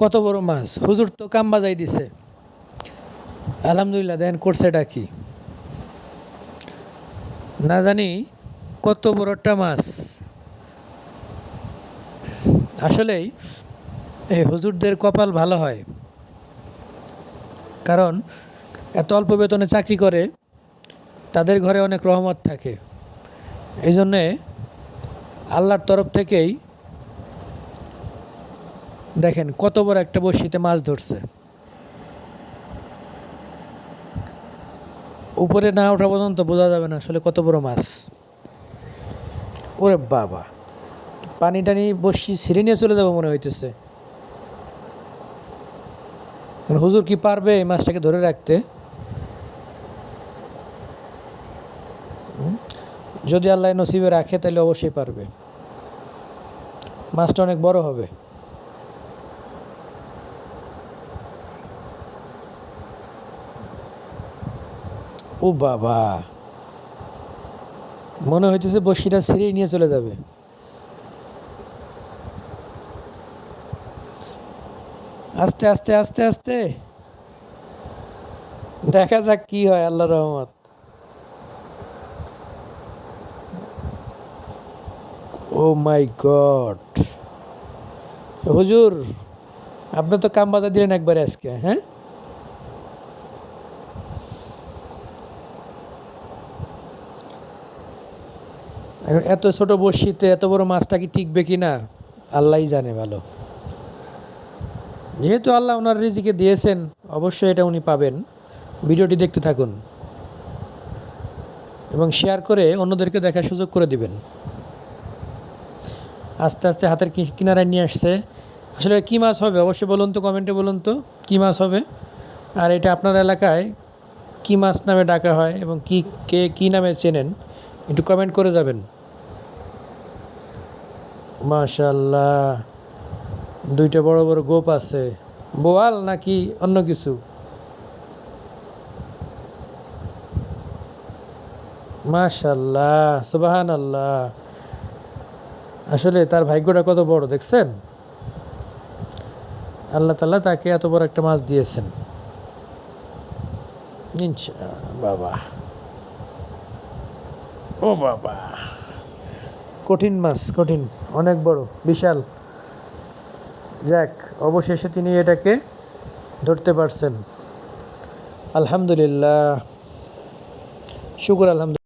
কত বড় মাছ? হুজুর তো কাম বাজাই দিছে। আলহামদুলিল্লাহ, দেখেন করছেটা কি? না জানি কত বড় একটা মাছ। আসলেই এই হুজুরদের কপাল ভালো হয়। কারণ এত অল্প বেতনে চাকরি করে, তাদের ঘরে অনেক রহমত থাকে। এই জন্যে আল্লাহর তরফ থেকেই দেখেন কত বড় একটা বড়শিতে মাছ ধরছে। উপরে না ওঠা পর্যন্ত বোঝা যাবে না আসলে কত বড় মাছ। ওরে বাবা, পানি টানি বসি ছিঁড়ে নিয়ে চলে যাব মনে হইতেছে। হুজুর কি পারবে এই মাছটাকে ধরে রাখতে? যদি আল্লাহ নসিবে রাখে তাহলে অবশ্যই পারবে। মাছটা অনেক বড় হবে। ও বাবা। মনে হইতেছে বসিটা ছিঁড়েই নিয়ে চলে যাবে। আস্তে আস্তে আস্তে আস্তে। দেখা যাক কি হয় আল্লাহ রহমত। Oh my god. হুজুর, আপনি তো কাম বাজার দিলেন একবারে আজকে হ্যাঁ? এখন এত ছোট বড়শিতে এত বড় মাছটা কি টিকবে কি না? আল্লাহই জানে ভালো। যেহেতু আল্লাহ ওনার রিজিকে দিয়েছেন, অবশ্যই এটা উনি পাবেন। ভিডিওটি দেখতে থাকুন। এবং শেয়ার করে অন্যদেরকে দেখার সুযোগ করে দিবেন। আস্তে আস্তে হাতের কিনারায় নিয়ে আসছে। আসলে কী মাছ হবে? অবশ্যই বলুন তো, কমেন্টে বলুন তো, কী মাছ হবে? আর এটা আপনার এলাকায় কী মাছ নামে ডাকা হয় এবং কি কে কী নামে চেনেন, একটু কমেন্ট করে যাবেন। মাশাল্লাহ দুইটা বড় বড় গোপ আছে। বোয়াল নাকি অন্য কিছু? মাশাল্লাহ সুবাহান আল্লাহ আসলে তার ভাগ্যটা কত বড় দেখছেন? আল্লাহ তাল্লাহ তাকে এত বড় একটা মাছ দিয়েছেন। বাবা। ও বাবা। কঠিন মাছ, কঠিন, অনেক বড়, বিশাল। যাক, অবশেষে তিনি এটাকে ধরতে পারছেন। আলহামদুলিল্লাহ। শুকুর, আলহামদুলিল্লাহ।